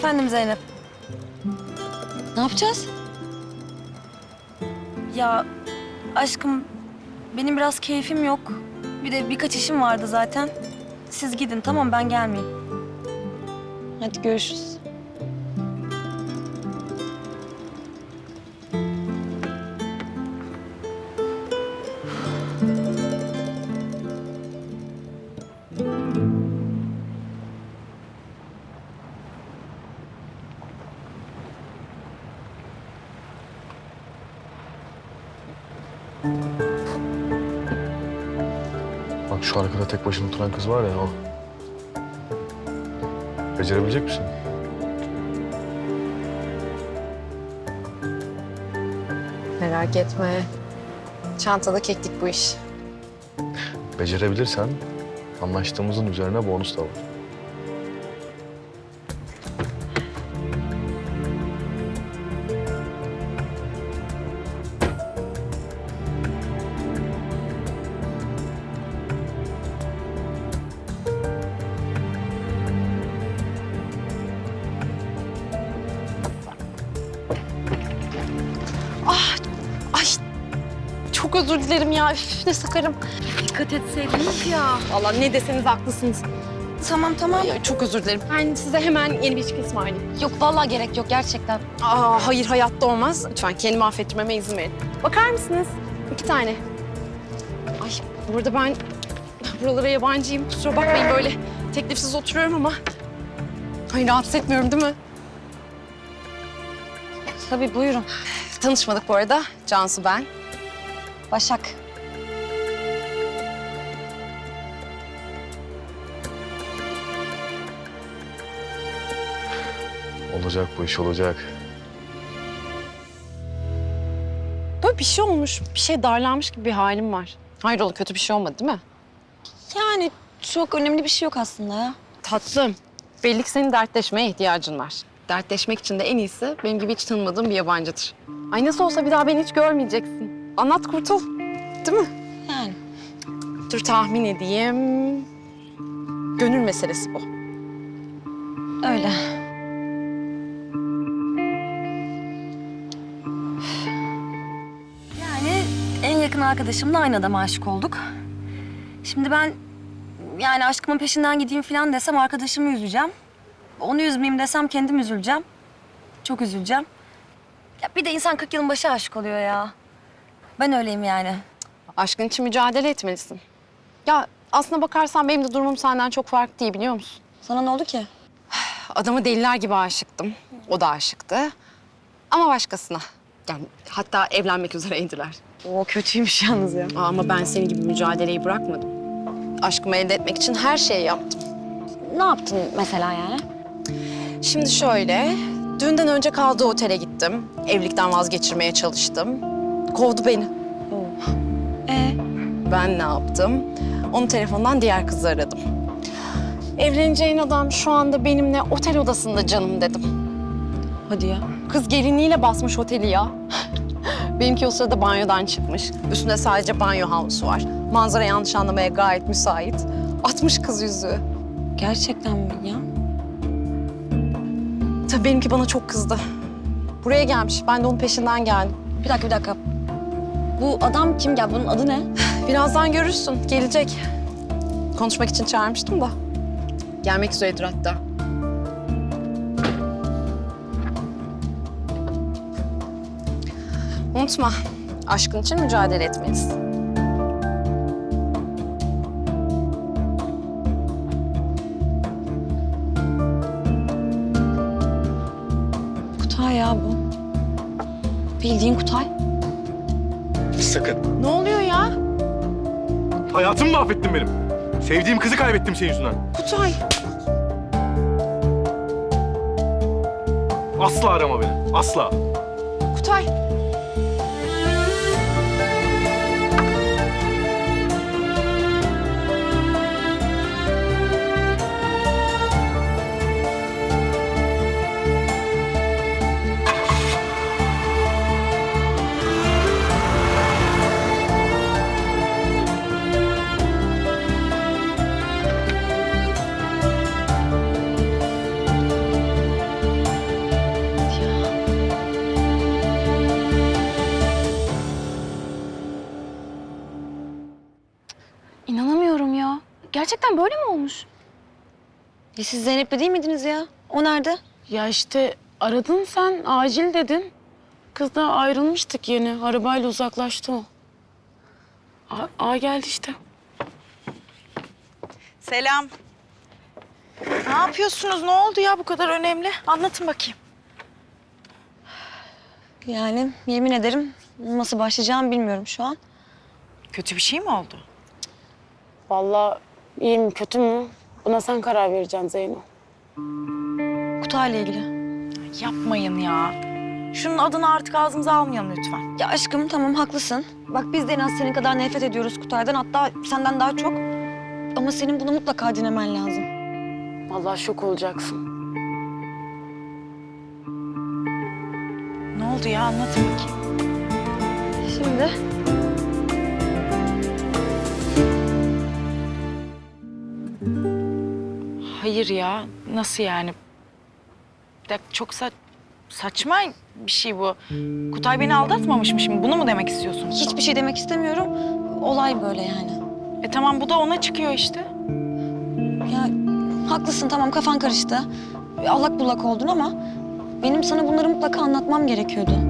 Efendim Zeynep. Ne yapacağız? Ya aşkım benim biraz keyfim yok. Bir de birkaç işim vardı zaten. Siz gidin tamam ben gelmeyeyim. Hadi görüşürüz. Bak şu arkada tek başına oturan kız var ya o. Becerebilecek misin? Merak etme. Çantada keklik bu iş. Becerebilirsen anlaştığımızın üzerine bonus da var. Çok özür dilerim ya. Üf, ne sakarım. Dikkat etseydiniz ya. Allah ne deseniz haklısınız. Tamam tamam. Ay, çok özür dilerim. Ben size hemen yeni bir içki ısmarlayayım. Yok vallahi gerek yok gerçekten. Aa, hayır hayatta olmaz. Lütfen kendimi affettirmeme izin verin. Bakar mısınız? İki tane. Ay burada ben buralara yabancıyım. Kusura bakmayın böyle teklifsiz oturuyorum ama. Ay rahatsız etmiyorum değil mi? Tabii buyurun. Tanışmadık bu arada. Cansu ben. Başak. Olacak bu iş olacak. Böyle bir şey olmuş, bir şey darlanmış gibi bir halim var. Hayrola kötü bir şey olmadı değil mi? Yani çok önemli bir şey yok aslında ya. Tatlım, belli ki senin dertleşmeye ihtiyacın var. Dertleşmek için de en iyisi benim gibi hiç tanımadığım bir yabancıdır. Ay nasıl olsa bir daha beni hiç görmeyeceksin. Anlat kurtul, değil mi? Yani. Dur tahmin edeyim. Gönül meselesi bu. Öyle. Yani en yakın arkadaşımla aynı adama aşık olduk. Şimdi ben yani aşkımın peşinden gideyim falan desem arkadaşımı üzeceğim. Onu üzmeyeyim desem kendim üzüleceğim. Çok üzüleceğim. Ya bir de insan 40 yılın başı aşık oluyor ya. Ben öyleyim yani. Aşkın için mücadele etmelisin. Ya aslına bakarsan benim de durumum senden çok farklı değil biliyor musun? Sana ne oldu ki? Adama deliler gibi aşıktım. O da aşıktı. Ama başkasına. Yani hatta evlenmek üzereydiler. O kötüymüş yalnız ya. Aa, Ama ben senin gibi mücadeleyi bırakmadım. Aşkımı elde etmek için her şeyi yaptım. Ne yaptın mesela yani? Şimdi şöyle, düğünden önce kaldığı otele gittim. Evlilikten vazgeçirmeye çalıştım. Kovdu beni. Ee? Ben ne yaptım? Onun telefonundan diğer kızı aradım. Evleneceğin adam şu anda benimle otel odasında canım dedim. Hadi ya. Kız gelinliğiyle basmış oteli ya. Benimki o sırada banyodan çıkmış. Üstünde sadece banyo havlusu var. Manzara yanlış anlamaya gayet müsait. Atmış kız yüzüğü. Gerçekten mi ya? Tabii benimki bana çok kızdı. Buraya gelmiş. Ben de onun peşinden geldim. Bir dakika bir dakika. Bu adam kim ya? Bunun adı ne? Birazdan görürsün. Gelecek. Konuşmak için çağırmıştım da. Gelmek üzeredir hatta. Unutma. Aşkın için mücadele etmelisin. Kutay ya bu. Bildiğin Kutay. Sakın. Ne oluyor ya? Hayatımı mahvettin benim. Sevdiğim kızı kaybettim senin yüzünden. Kutay. Asla arama beni. Asla. Kutay. Gerçekten böyle mi olmuş? Ya siz Zeynep'le değil miydiniz ya? O nerede? Ya işte aradın sen acil dedin. Kız da ayrılmıştık yeni. Arabayla uzaklaştı o. A, A geldi işte. Selam. Ne yapıyorsunuz? Ne oldu ya bu kadar önemli? Anlatın bakayım. Yani yemin ederim nasıl başlayacağımı bilmiyorum şu an. Kötü bir şey mi oldu? Vallahi iyi mi kötü mü? Buna sen karar vereceksin Zeyno. Kutay'la ilgili. Yapmayın ya. Şunun adını artık ağzımıza almayalım lütfen. Ya aşkım tamam haklısın. Bak biz de en az senin kadar nefret ediyoruz Kutay'dan. Hatta senden daha çok. Ama senin bunu mutlaka dinlemen lazım. Vallahi şok olacaksın. Ne oldu ya? Anlatın bakayım. Şimdi Hayır ya. Nasıl yani? Dakika, çok sa saçma bir şey bu. Kutay beni aldatmamış mı şimdi? Bunu mu demek istiyorsun? hiçbir şey demek istemiyorum. Olay böyle yani. E tamam bu da ona çıkıyor işte. Ya haklısın tamam kafan karıştı. Allak bullak oldun ama benim sana bunları mutlaka anlatmam gerekiyordu.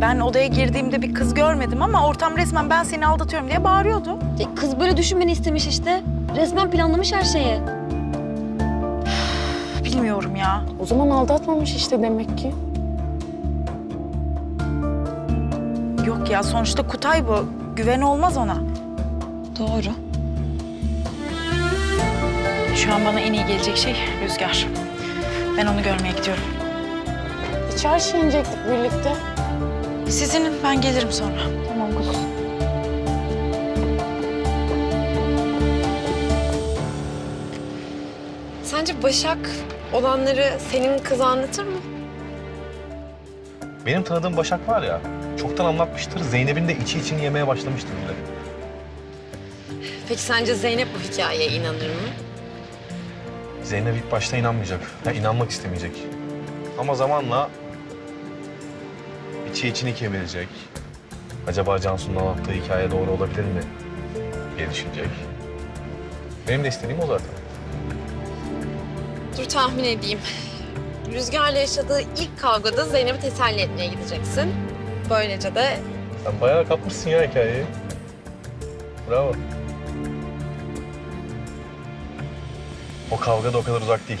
Ben odaya girdiğimde bir kız görmedim ama ortam resmen ben seni aldatıyorum diye bağırıyordu. E, Kız böyle düşünmeni istemiş işte. Resmen planlamış her şeyi. Bilmiyorum ya. O zaman aldatmamış işte demek ki. Yok ya sonuçta Kutay bu. Güven olmaz ona. Doğru. Şu an bana en iyi gelecek şey Rüzgar. Ben onu görmeye gidiyorum. E, çarşıya inecektik birlikte. Sizin ben gelirim sonra. Tamam kuzum. Sence Başak olanları senin kıza anlatır mı? Benim tanıdığım Başak var ya, çoktan anlatmıştır. Zeynep'in de içi içini yemeye başlamıştır bile. Peki sence Zeynep bu hikayeye inanır mı? Zeynep ilk başta inanmayacak. Ya inanmak istemeyecek. Ama zamanla içi içini kemirecek. Acaba Cansu'nun anlattığı hikaye doğru olabilir mi diye düşünecek. Benim de istediğim o zaten. Dur tahmin edeyim. Rüzgar'la yaşadığı ilk kavgada Zeynep'i teselli etmeye gideceksin. Böylece de Sen bayağı kapmışsın ya hikayeyi. Bravo. O kavga da o kadar uzak değil.